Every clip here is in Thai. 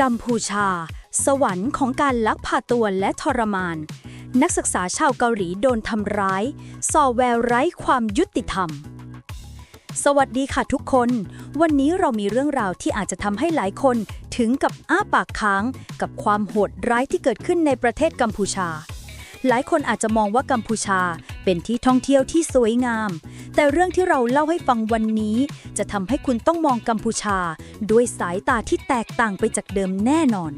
กัมพูชา สวรรค์ของการลักพาตัวและทรมาน นักศึกษาชาวเกาหลีโดนทำร้าย ส่อแววไร้ความยุติธรรม สวัสดีค่ะทุกคน วันนี้เรามีเรื่องราวที่อาจจะทำให้หลายคนถึงกับอ้าปากค้าง กับความโหดร้ายที่เกิดขึ้นในประเทศกัมพูชา หลายคนอาจจะมองว่ากัมพูชาเป็นที่ท่องเที่ยวที่สวยงาม แต่เรื่องที่เราเล่าให้ฟังวันนี้ จะทำให้คุณต้องมองกัมพูชา ด้วยสายตาที่แตกต่างไปจากเดิมแน่นอน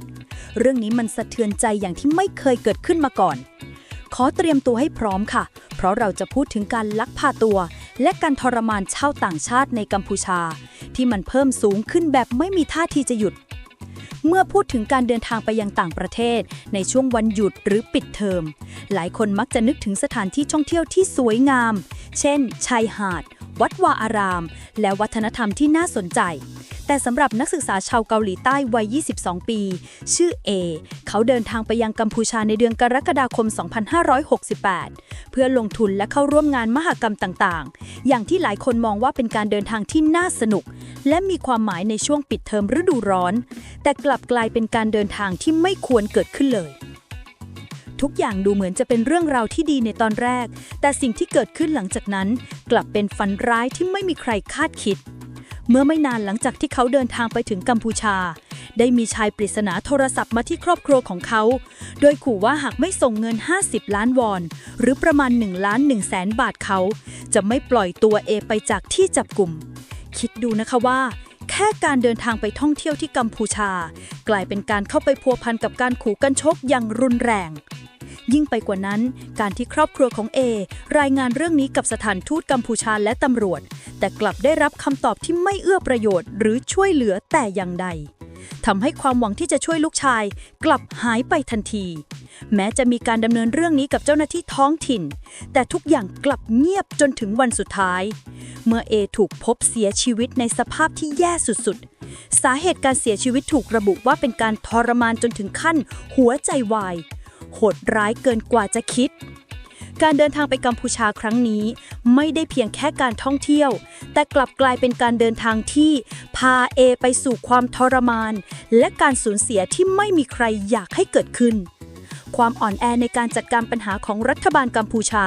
เรื่องนี้มันสะเทือนใจอย่างที่ไม่เคยเกิดขึ้นมาก่อน ขอเตรียมตัวให้พร้อมค่ะ เพราะเราจะพูดถึงการลักพาตัว และการทรมานชาวต่างชาติในกัมพูชา ที่มันเพิ่มสูงขึ้นแบบไม่มีท่าทีจะหยุด เมื่อพูดถึงการเดินทางไปยังต่างประเทศ ในช่วงวันหยุดหรือปิดเทอม หลายคนมักจะนึกถึงสถานที่ท่องเที่ยวที่สวยงาม เช่น ชายหาด วัดวาอาราม และวัฒนธรรมที่น่าสนใจ แต่สำหรับนักศึกษาชาวเกาหลีใต้วัย 22 ปี ชื่อเอเขาเดินทางไปยังกัมพูชาในเดือนกรกฎาคม 2568 เพื่อลงทุนและเข้าร่วมงานมหกรรมต่างๆ อย่างที่หลายคนมองว่าเป็นการเดินทางที่น่าสนุก และมีความหมายในช่วงปิดเทอมฤดูร้อน แต่กลับกลายเป็นการเดินทางที่ไม่ควรเกิดขึ้นเลยทุกอย่างดูเหมือนจะเป็นเรื่องราวที่ดีในตอนแรก แต่สิ่งที่เกิดขึ้นหลังจากนั้น กลับเป็นฝันร้ายที่ไม่มีใครคาดคิด เมื่อไม่นานหลังจากที่เขาเดินทางไปถึงกัมพูชา ได้มีชายปริศนาโทรศัพท์มาที่ครอบครัวของเขา โดยขู่ว่าหากไม่ส่งเงิน 50 ล้านวอน หรือประมาณ1ล้าน1แสนบาทเขา จะไม่ปล่อยตัวเอไปจากที่จับกลุ่ม คิดดูนะคะว่าแค่การเดินทางไปท่องเที่ยวที่กัมพูชา กลายเป็นการเข้าไปพัวพันกับการขู่กันชกอย่างรุนแรง ยิ่งไปกว่านั้น การที่ครอบครัวของเอรายงานเรื่องนี้กับสถานทูตกัมพูชาและตำรวจ แต่กลับได้รับคำตอบที่ไม่เอื้อประโยชน์ หรือช่วยเหลือแต่อย่างใดทำให้ความหวังที่จะช่วยลูกชาย กลับหายไปทันที แม้จะมีการดำเนินเรื่องนี้กับเจ้าหน้าที่ท้องถิ่น แต่ทุกอย่างกลับเงียบจนถึงวันสุดท้าย เมื่อเอถูกพบเสียชีวิตในสภาพที่แย่สุดๆ สาเหตุการเสียชีวิตถูกระบุว่าเป็นการทรมานจนถึงขั้น หัวใจวาย โหดร้ายเกินกว่าจะคิด การเดินทางไปกัมพูชาครั้งนี้ ไม่ได้เพียงแค่การท่องเที่ยว แต่กลับกลายเป็นการเดินทางที่พาเอไปสู่ความทรมาน และการสูญเสียที่ไม่มีใครอยากให้เกิดขึ้นความอ่อนแอในการจัดการปัญหาของรัฐบาลกัมพูชา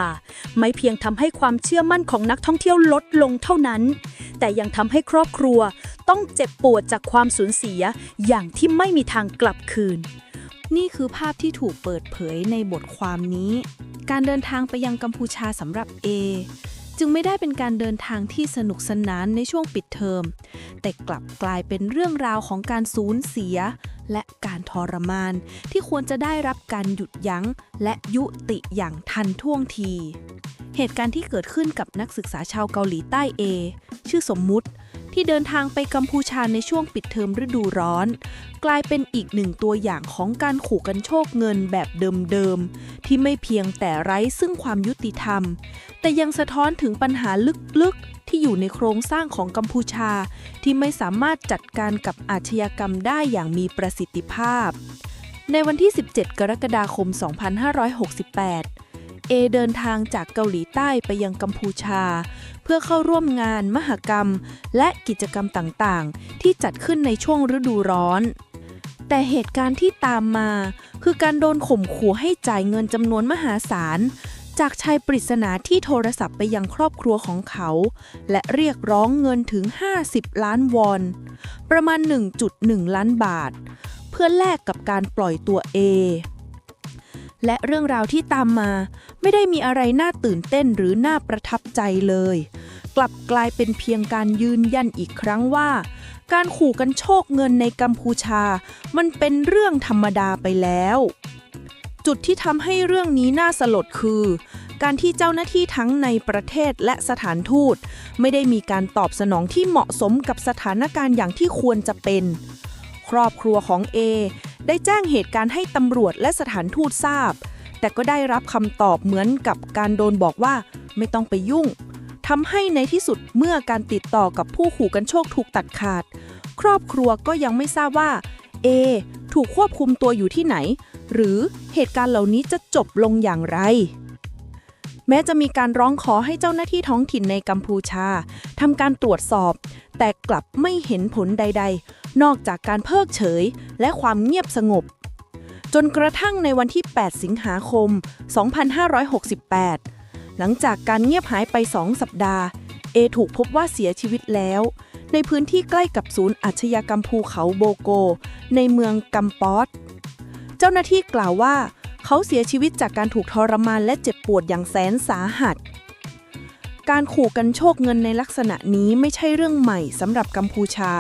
ไม่เพียงทำให้ความเชื่อมั่นของนักท่องเที่ยวลดลงเท่านั้น แต่ยังทำให้ครอบครัวต้องเจ็บปวดจากความสูญเสียอย่างที่ไม่มีทางกลับคืน นี่คือภาพที่ถูกเปิดเผยในบทความนี้ การเดินทางไปยังกัมพูชาสำหรับเอจึงไม่ได้เป็นการเดินทางที่สนุกสนานในช่วงปิดเทอม แต่กลับกลายเป็นเรื่องราวของการสูญเสีย และการทรมาน ที่ควรจะได้รับการหยุดยั้ง และยุติอย่างทันท่วงที เหตุการณ์ที่เกิดขึ้นกับนักศึกษาชาวเกาหลีใต้เอชื่อสมมุติ ที่เดินทางไปกัมพูชาในช่วงปิดเทอมฤดูร้อน กลายเป็นอีกหนึ่งตัวอย่างของการขู่กันโชคเงินแบบเดิมๆ ที่ไม่เพียงแต่ไร้ซึ่งความยุติธรรม แต่ยังสะท้อนถึงปัญหาลึกๆ ที่อยู่ในโครงสร้างของกัมพูชา ที่ไม่สามารถจัดการกับอาชญากรรมได้อย่างมีประสิทธิภาพ ในวันที่ 17 กรกฎาคม 2568 เอเดินทางจากเกาหลีใต้ไปยังกัมพูชา เพื่อเข้าร่วมงานมหกรรม และกิจกรรมต่างๆ ที่จัดขึ้นในช่วงฤดูร้อน แต่เหตุการณ์ที่ตามมา คือการโดนข่มขู่ให้จ่ายเงินจำนวนมหาศาล จากชายปริศนาที่โทรศัพท์ไปยังครอบครัวของเขา และเรียกร้องเงินถึง 50 ล้านวอน ประมาณ 1.1 ล้านบาท เพื่อแลกกับการปล่อยตัวเอ และเรื่องราวที่ตามมา ไม่ได้มีอะไรน่าตื่นเต้นหรือน่าประทับใจเลย กลับกลายเป็นเพียงการยืนยันอีกครั้งว่า การขู่กันโชคเงินในกัมพูชา มันเป็นเรื่องธรรมดาไปแล้ว จุดที่ทำให้เรื่องนี้น่าสลดคือ การที่เจ้าหน้าที่ทั้งในประเทศและสถานทูต ไม่ได้มีการตอบสนองที่เหมาะสมกับสถานการณ์อย่างที่ควรจะเป็น ครอบครัวของเอ ได้แจ้งเหตุการณ์ให้ตำรวจและสถานทูตทราบ แต่ก็ได้รับคำตอบเหมือนกับการโดนบอกว่าไม่ต้องไปยุ่งทำให้ในที่สุดเมื่อการติดต่อกับผู้ขู่กันโชคถูกตัดขาด ครอบครัวก็ยังไม่ทราบว่าเอถูกควบคุมตัวอยู่ที่ไหน หรือเหตุการณ์เหล่านี้จะจบลงอย่างไร แม้จะมีการร้องขอให้เจ้าหน้าที่ท้องถิ่นในกัมพูชาทำการตรวจสอบ แต่กลับไม่เห็นผลใด ๆ นอกจากการเพิกเฉย และความเงียบสงบ จนกระทั่งในวันที่ 8 สิงหาคม 2568 หลังจากการเงียบหายไป 2 สัปดาห์ เอถูกพบว่าเสียชีวิตแล้ว ในพื้นที่ใกล้กับศูนย์อาชญากรรมภูเขาโบโก ในเมืองกัมปอสเจ้าหน้าที่กล่าวว่า เขาเสียชีวิตจากการถูกทรมานและเจ็บปวดอย่างแสนสาหัส การขู่กันโชคเงินในลักษณะนี้ไม่ใช่เรื่องใหม่สำหรับกัมพูชา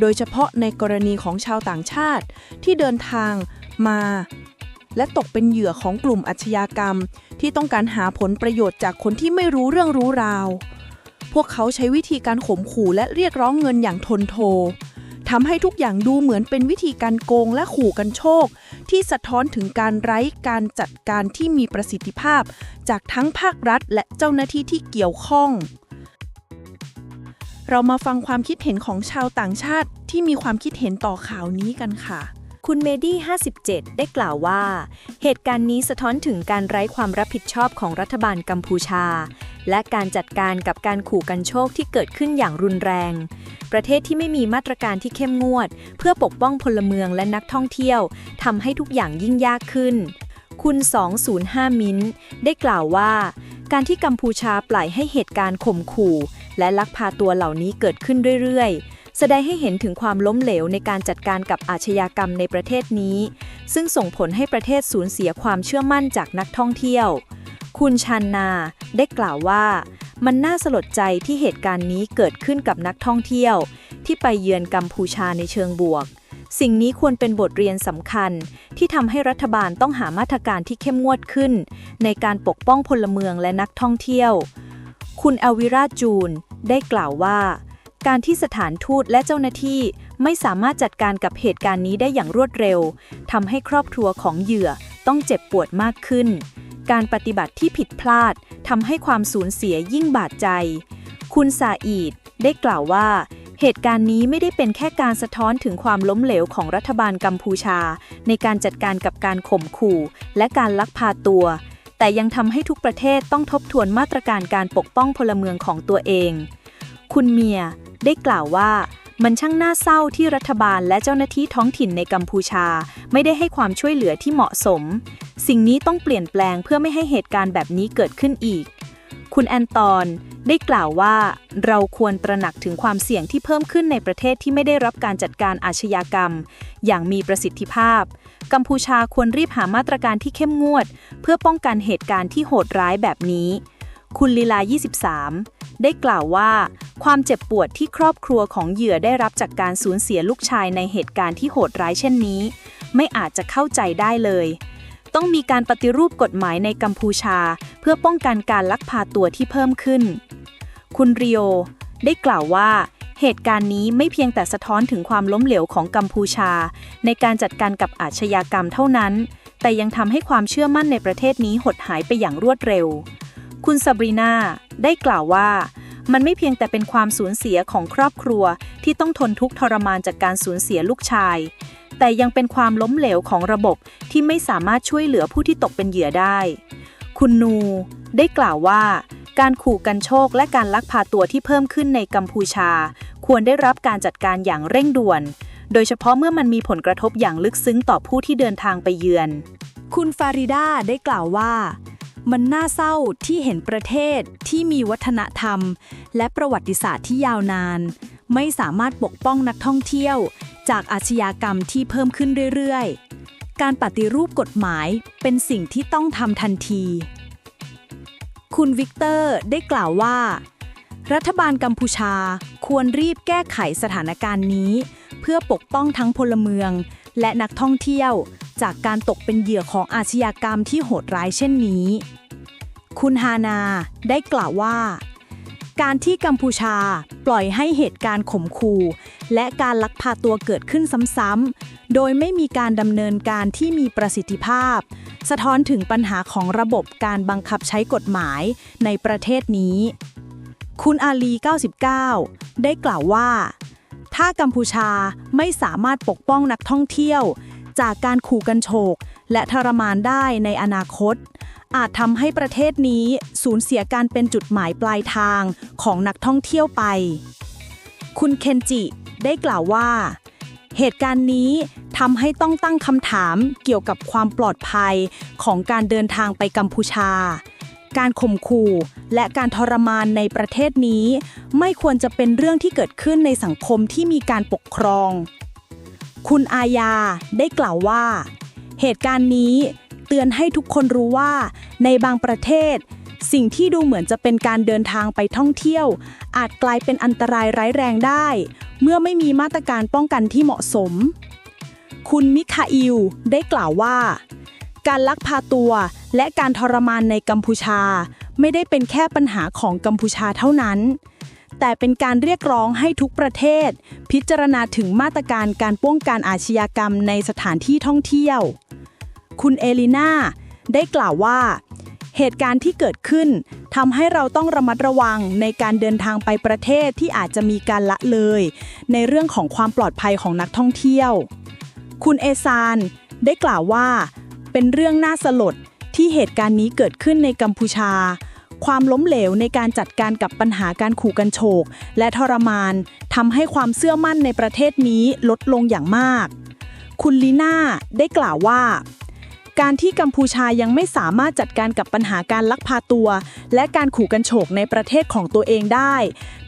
โดยเฉพาะในกรณีของชาวต่างชาติที่เดินทางมา และตกเป็นเหยื่อของกลุ่มอาชญากรรม ที่ต้องการหาผลประโยชน์จากคนที่ไม่รู้เรื่องรู้ราว พวกเขาใช้วิธีการข่มขู่และเรียกร้องเงินอย่างทนโท ทำให้ทุกอย่างดูเหมือนเป็นวิธีการโกงและขู่กันโชค ที่สะท้อนถึงการไร้การจัดการที่มีประสิทธิภาพ จากทั้งภาครัฐและเจ้าหน้าที่ที่เกี่ยวข้อง เรามาฟังความคิดเห็นของชาวต่างชาติที่มีความคิดเห็นต่อข่าวนี้กันค่ะ คุณเมดี้ 57 ได้กล่าวว่า เหตุการณ์นี้สะท้อนถึงการไร้ความรับผิดชอบของรัฐบาลกัมพูชา และการจัดการกับการขู่กันโชคที่เกิดขึ้นอย่างรุนแรง ประเทศที่ไม่มีมาตรการที่เข้มงวด เพื่อปกป้องพลเมืองและนักท่องเที่ยวทำให้ทุกอย่างยิ่งยากขึ้น คุณ 205 มิ้นท์ได้กล่าวว่า การที่กัมพูชาปล่อยให้เหตุการณ์ข่มขู่ และลักพาตัวเหล่านี้เกิดขึ้นเรื่อยๆ แสดงให้เห็นถึงความล้มเหลวในการจัดการกับอาชญากรรมในประเทศนี้ ซึ่งส่งผลให้ประเทศสูญเสียความเชื่อมั่นจากนักท่องเที่ยว คุณชันนาได้กล่าวว่า มันน่าสลดใจที่เหตุการณ์นี้เกิดขึ้นกับนักท่องเที่ยว ที่ไปเยือนกัมพูชาในเชิงบวก สิ่งนี้ควรเป็นบทเรียนสำคัญ ที่ทำให้รัฐบาลต้องหามาตรการที่เข้มงวดขึ้น ในการปกป้องพลเมืองและนักท่องเที่ยว คุณเอลวิราจูนได้กล่าวว่า การที่สถานทูตและเจ้าหน้าที่ไม่สามารถจัดการกับเหตุการณ์นี้ได้อย่างรวดเร็วทำให้ครอบครัวของเหยื่อต้องเจ็บปวดมากขึ้น การปฏิบัติที่ผิดพลาดทำให้ความสูญเสียยิ่งบาดใจ คุณซาอีดได้กล่าวว่า เหตุการณ์นี้ไม่ได้เป็นแค่การสะท้อนถึงความล้มเหลวของรัฐบาลกัมพูชา ในการจัดการกับการข่มขู่ และการลักพาตัว แต่ยังทำให้ทุกประเทศต้องทบทวนมาตรการการปกป้องพลเมืองของตัวเอง คุณเมีย ได้กล่าวว่ามันช่างน่าเศร้าที่รัฐบาลและเจ้าหน้าที่ท้องถิ่นในกัมพูชา ไม่ได้ให้ความช่วยเหลือที่เหมาะสม สิ่งนี้ต้องเปลี่ยนแปลงเพื่อไม่ให้เหตุการณ์แบบนี้เกิดขึ้นอีก คุณแอนตอนได้กล่าวว่า เราควรตระหนักถึงความเสี่ยงที่เพิ่มขึ้นในประเทศที่ไม่ได้รับการจัดการอาชญากรรม อย่างมีประสิทธิภาพ กัมพูชาควรรีบหามาตรการที่เข้มงวด เพื่อป้องกันเหตุการณ์ที่โหดร้ายแบบนี้ คุณลีลา 23 ได้กล่าวว่า ความเจ็บปวดที่ครอบครัวของเหยื่อได้รับจากการสูญเสียลูกชายในเหตุการณ์ที่โหดร้ายเช่นนี้ ไม่อาจจะเข้าใจได้เลย ต้องมีการปฏิรูปกฎหมายในกัมพูชา เพื่อป้องกันการลักพาตัวที่เพิ่มขึ้น คุณริโอ ได้กล่าวว่าเหตุการณ์นี้ไม่เพียงแต่สะท้อนถึงความล้มเหลวของกัมพูชา ในการจัดการกับอาชญากรรมเท่านั้น แต่ยังทำให้ความเชื่อมั่นในประเทศนี้หดหายไปอย่างรวดเร็ว คุณซาบรีนาได้กล่าวว่า มันไม่เพียงแต่เป็นความสูญเสียของครอบครัวที่ต้องทนทุกข์ทรมานจากการสูญเสียลูกชาย แต่ยังเป็นความล้มเหลวของระบบที่ไม่สามารถช่วยเหลือผู้ที่ตกเป็นเหยื่อได้ คุณนูได้กล่าวว่า การขู่กันโชคและการลักพาตัวที่เพิ่มขึ้นในกัมพูชา ควรได้รับการจัดการอย่างเร่งด่วน โดยเฉพาะเมื่อมันมีผลกระทบอย่างลึกซึ้งต่อผู้ที่เดินทางไปเยือน คุณฟาริดาได้กล่าวว่า มันน่าเศร้าที่เห็นประเทศที่มีวัฒนธรรม และประวัติศาสตร์ที่ยาวนาน ไม่สามารถปกป้องนักท่องเที่ยว จากอาชญากรรมที่เพิ่มขึ้นเรื่อยๆ การปฏิรูปกฎหมายเป็นสิ่งที่ต้องทำทันที คุณวิกเตอร์ได้กล่าวว่า รัฐบาลกัมพูชาควรรีบแก้ไขสถานการณ์นี้ เพื่อปกป้องทั้งพลเมืองและนักท่องเที่ยว จากการตกเป็นเหยื่อของอาชญากรรมที่โหดร้ายเช่นนี้ คุณฮานาได้กล่าวว่า การที่กัมพูชาปล่อยให้เหตุการณ์ข่มขู่และการลักพาตัวเกิดขึ้นซ้ำๆ โดยไม่มีการดำเนินการที่มีประสิทธิภาพ สะท้อนถึงปัญหาของระบบการบังคับใช้กฎหมายในประเทศนี้ คุณอาลี 99 ได้กล่าวว่าถ้ากัมพูชาไม่สามารถปกป้องนักท่องเที่ยว จากการขู่กันโชก และทรมานได้ในอนาคต อาจทำให้ประเทศนี้สูญเสียการเป็นจุดหมายปลายทางของนักท่องเที่ยวไป คุณเคนจิได้กล่าวว่า เหตุการณ์นี้ทำให้ต้องตั้งคำถามเกี่ยวกับความปลอดภัยของการเดินทางไปกัมพูชา การข่มขู่และการทรมานในประเทศนี้ ไม่ควรจะเป็นเรื่องที่เกิดขึ้นในสังคมที่มีการปกครอง คุณอาญาได้กล่าวว่า เหตุการณ์นี้เตือนให้ทุกคนรู้ว่า ในบางประเทศ สิ่งที่ดูเหมือนจะเป็นการเดินทางไปท่องเที่ยว อาจกลายเป็นอันตรายร้ายแรงได้ เมื่อไม่มีมาตรการป้องกันที่เหมาะสม คุณมิคาอิลได้กล่าวว่า การลักพาตัวและการทรมานในกัมพูชา ไม่ได้เป็นแค่ปัญหาของกัมพูชาเท่านั้น แต่เป็นการเรียกร้องให้ทุกประเทศ พิจารณาถึงมาตรการการป้องกันอาชญากรรมในสถานที่ท่องเที่ยว คุณเอลิน่าได้กล่าวว่า เหตุการณ์ที่เกิดขึ้นทำให้เราต้องระมัดระวังในการเดินทางไปประเทศที่อาจจะมีการละเลย ในเรื่องของความปลอดภัยของนักท่องเที่ยว คุณเอซานได้กล่าวว่า เป็นเรื่องน่าสลดที่เหตุการณ์นี้เกิดขึ้นในกัมพูชา ความล้มเหลวในการจัดการกับปัญหาการขู่กันโชก และทรมานทำให้ความเชื่อมั่นในประเทศนี้ลดลงอย่างมาก คุณลีน่าได้กล่าวว่า การที่กัมพูชายังไม่สามารถจัดการกับปัญหาการลักพาตัว และการขู่กันโชกในประเทศของตัวเองได้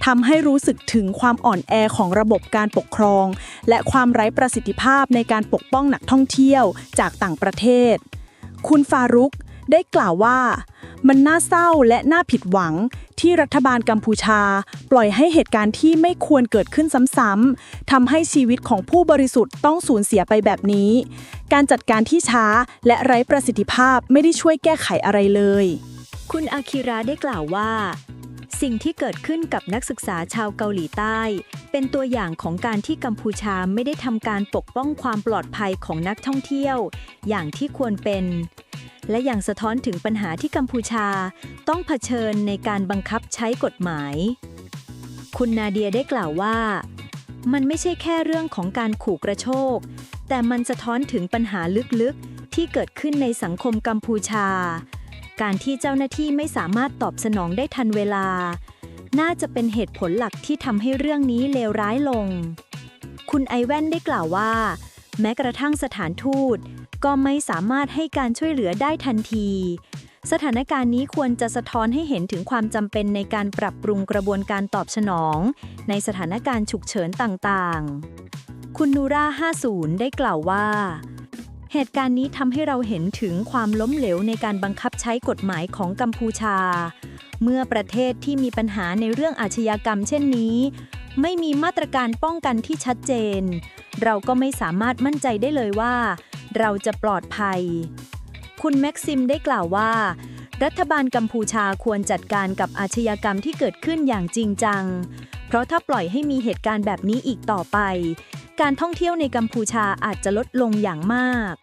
ทำให้รู้สึกถึงความอ่อนแอของระบบการปกครอง และความไร้ประสิทธิภาพในการปกป้องนักท่องเที่ยวจากต่างประเทศคุณฟารุก ได้กล่าวว่า มันน่าเศร้าและน่าผิดหวังที่รัฐบาลกัมพูชา ปล่อยให้เหตุการณ์ที่ไม่ควรเกิดขึ้นซ้ำๆทำให้ชีวิตของผู้บริสุทธิ์ต้องสูญเสียไปแบบนี้ การจัดการที่ช้าและไร้ประสิทธิภาพไม่ได้ช่วยแก้ไขอะไรเลย คุณอาคิระได้กล่าวว่า สิ่งที่เกิดขึ้นกับนักศึกษาชาวเกาหลีใต้ เป็นตัวอย่างของการที่กัมพูชาไม่ได้ทำการปกป้องความปลอดภัยของนักท่องเที่ยว อย่างที่ควรเป็น และยังสะท้อนถึงปัญหาที่กัมพูชา ต้องเผชิญในการบังคับใช้กฎหมาย คุณนาเดียได้กล่าวว่า มันไม่ใช่แค่เรื่องของการขู่กระโชก แต่มันสะท้อนถึงปัญหาลึกๆ ที่เกิดขึ้นในสังคมกัมพูชา การที่เจ้าหน้าที่ไม่สามารถตอบสนองได้ทันเวลา น่าจะเป็นเหตุผลหลักที่ทำให้เรื่องนี้เลวร้ายลง คุณไอแว่นได้กล่าวว่า แม้กระทั่งสถานทูต ก็ไม่สามารถให้การช่วยเหลือได้ทันที สถานการณ์นี้ควรจะสะท้อนให้เห็นถึงความจำเป็นในการปรับปรุงกระบวนการตอบสนอง ในสถานการณ์ฉุกเฉินต่างๆ คุณนูรา50 ได้กล่าวว่า เหตุการณ์นี้ทำให้เราเห็นถึงความล้มเหลวในการบังคับใช้กฎหมายของกัมพูชา เมื่อประเทศที่มีปัญหาในเรื่องอาชญากรรมเช่นนี้ไม่มีมาตรการป้องกันที่ชัดเจน เราก็ไม่สามารถมั่นใจได้เลยว่า เราจะปลอดภัย คุณแม็กซิมได้กล่าวว่า รัฐบาลกัมพูชาควรจัดการกับอาชญากรรมที่เกิดขึ้นอย่างจริงจัง เพราะถ้าปล่อยให้มีเหตุการณ์แบบนี้อีกต่อไป การท่องเที่ยวในกัมพูชาอาจจะลดลงอย่างมาก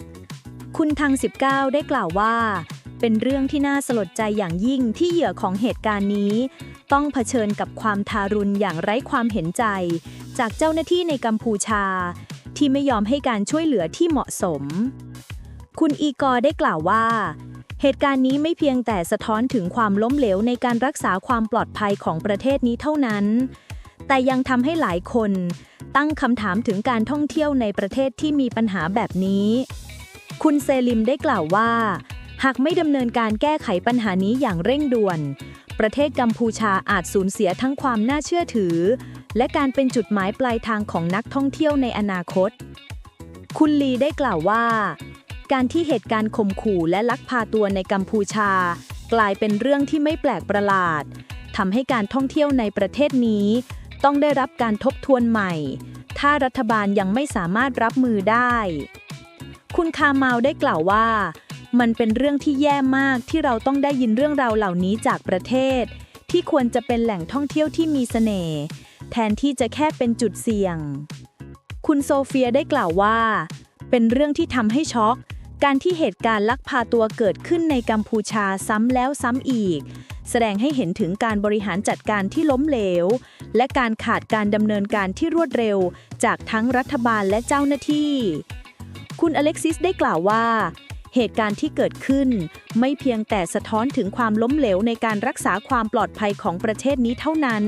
คุณทาง 19 ได้กล่าวว่า เป็นเรื่องที่น่าสลดใจอย่างยิ่งที่เหยื่อของเหตุการณ์นี้ ต้องเผชิญกับความทารุณอย่างไร้ความเห็นใจ จากเจ้าหน้าที่ในกัมพูชา ที่ไม่ยอมให้การช่วยเหลือที่เหมาะสม คุณอีกอร์ได้กล่าวว่า เหตุการณ์นี้ไม่เพียงแต่สะท้อนถึงความล้มเหลวในการรักษาความปลอดภัยของประเทศนี้เท่านั้น แต่ยังทำให้หลายคนตั้งคำถามถึงการท่องเที่ยวในประเทศที่มีปัญหาแบบนี้ คุณเซลิมได้กล่าวว่า หากไม่ดำเนินการแก้ไขปัญหานี้อย่างเร่งด่วน ประเทศกัมพูชาอาจสูญเสียทั้งความน่าเชื่อถือ และการเป็นจุดหมายปลายทางของนักท่องเที่ยวในอนาคต คุณลีได้กล่าวว่า การที่เหตุการณ์ข่มขู่และลักพาตัวในกัมพูชา กลายเป็นเรื่องที่ไม่แปลกประหลาดทำให้การท่องเที่ยวในประเทศนี้ ต้องได้รับการทบทวนใหม่ ถ้ารัฐบาลยังไม่สามารถรับมือได้ คุณคาเมาได้กล่าวว่า มันเป็นเรื่องที่แย่มากที่เราต้องได้ยินเรื่องราวเหล่านี้จากประเทศ ที่ควรจะเป็นแหล่งท่องเที่ยวที่มีเสน่ห์ แทนที่จะแค่เป็นจุดเสี่ยง คุณโซเฟียได้กล่าวว่า เป็นเรื่องที่ทำให้ช็อก การที่เหตุการณ์ลักพาตัวเกิดขึ้นในกัมพูชาซ้ำแล้วซ้ำอีก แสดงให้เห็นถึงการบริหารจัดการที่ล้มเหลว และการขาดการดำเนินการที่รวดเร็ว จากทั้งรัฐบาลและเจ้าหน้าที่ คุณอเล็กซิสได้กล่าวว่าเหตุการณ์ที่เกิดขึ้น ไม่เพียงแต่สะท้อนถึงความล้มเหลวในการรักษาความปลอดภัยของประเทศนี้เท่านั้น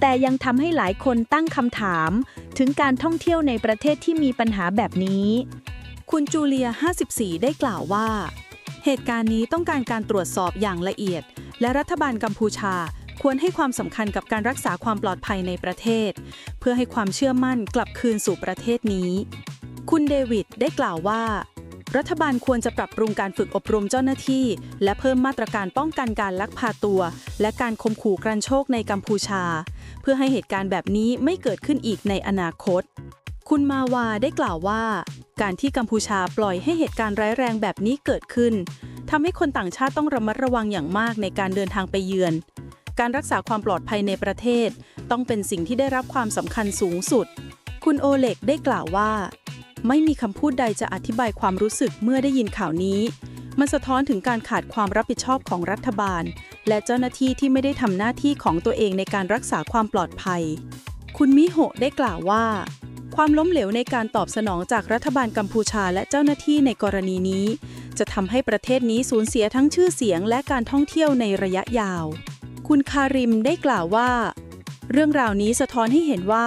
แต่ยังทำให้หลายคนตั้งคำถาม ถึงการท่องเที่ยวในประเทศที่มีปัญหาแบบนี้ คุณจูเลีย 54 ได้กล่าวว่า เหตุการณ์นี้ต้องการการตรวจสอบอย่างละเอียด และรัฐบาลกัมพูชาควรให้ความสำคัญกับการรักษาความปลอดภัยในประเทศ เพื่อให้ความเชื่อมั่นกลับคืนสู่ประเทศนี้ คุณเดวิดได้กล่าวว่า รัฐบาลควรจะปรับปรุงการฝึกอบรมเจ้าหน้าที่ และเพิ่มมาตรการป้องกันการลักพาตัว และการข่มขู่กรันโชคในกัมพูชา เพื่อให้เหตุการณ์แบบนี้ไม่เกิดขึ้นอีกในอนาคต คุณมาวาได้กล่าวว่า การที่กัมพูชาปล่อยให้เหตุการณ์ร้ายแรงแบบนี้เกิดขึ้นทำให้คนต่างชาติต้องระมัดระวังอย่างมากในการเดินทางไปเยือน การรักษาความปลอดภัยในประเทศ ต้องเป็นสิ่งที่ได้รับความสำคัญสูงสุด คุณโอเล็กได้กล่าวว่า ไม่มีคำพูดใดจะอธิบายความรู้สึกเมื่อได้ยินข่าวนี้ มันสะท้อนถึงการขาดความรับผิดชอบของรัฐบาล และเจ้าหน้าที่ที่ไม่ได้ทำหน้าที่ของตัวเองในการรักษาความปลอดภัย คุณมิโฮะได้กล่าวว่า ความล้มเหลวในการตอบสนองจากรัฐบาลกัมพูชาและเจ้าหน้าที่ในกรณีนี้ จะทำให้ประเทศนี้สูญเสียทั้งชื่อเสียงและการท่องเที่ยวในระยะยาว คุณคาริมได้กล่าวว่า เรื่องราวนี้สะท้อนให้เห็นว่า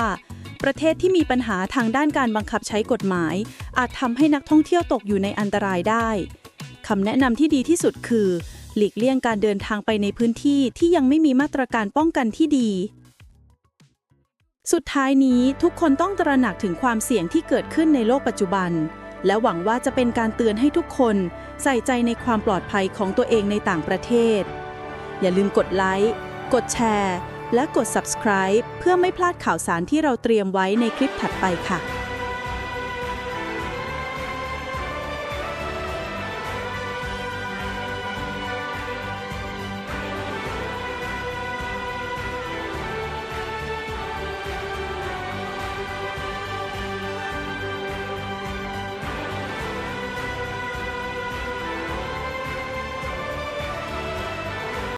ประเทศที่มีปัญหาทางด้านการบังคับใช้กฎหมาย อาจทำให้นักท่องเที่ยวตกอยู่ในอันตรายได้คำแนะนำที่ดีที่สุดคือ หลีกเลี่ยงการเดินทางไปในพื้นที่ที่ยังไม่มีมาตรการป้องกันที่ดี สุดท้ายนี้ทุกคนต้องตระหนักถึงความเสี่ยงที่เกิดขึ้นในโลกปัจจุบัน และหวังว่าจะเป็นการเตือนให้ทุกคนใส่ใจในความปลอดภัยของตัวเองในต่างประเทศ อย่าลืมกดไลค์ กดแชร์ และกด subscribe เพื่อไม่พลาดข่าวสารที่เราเตรียมไว้ในคลิปถัดไปค่ะ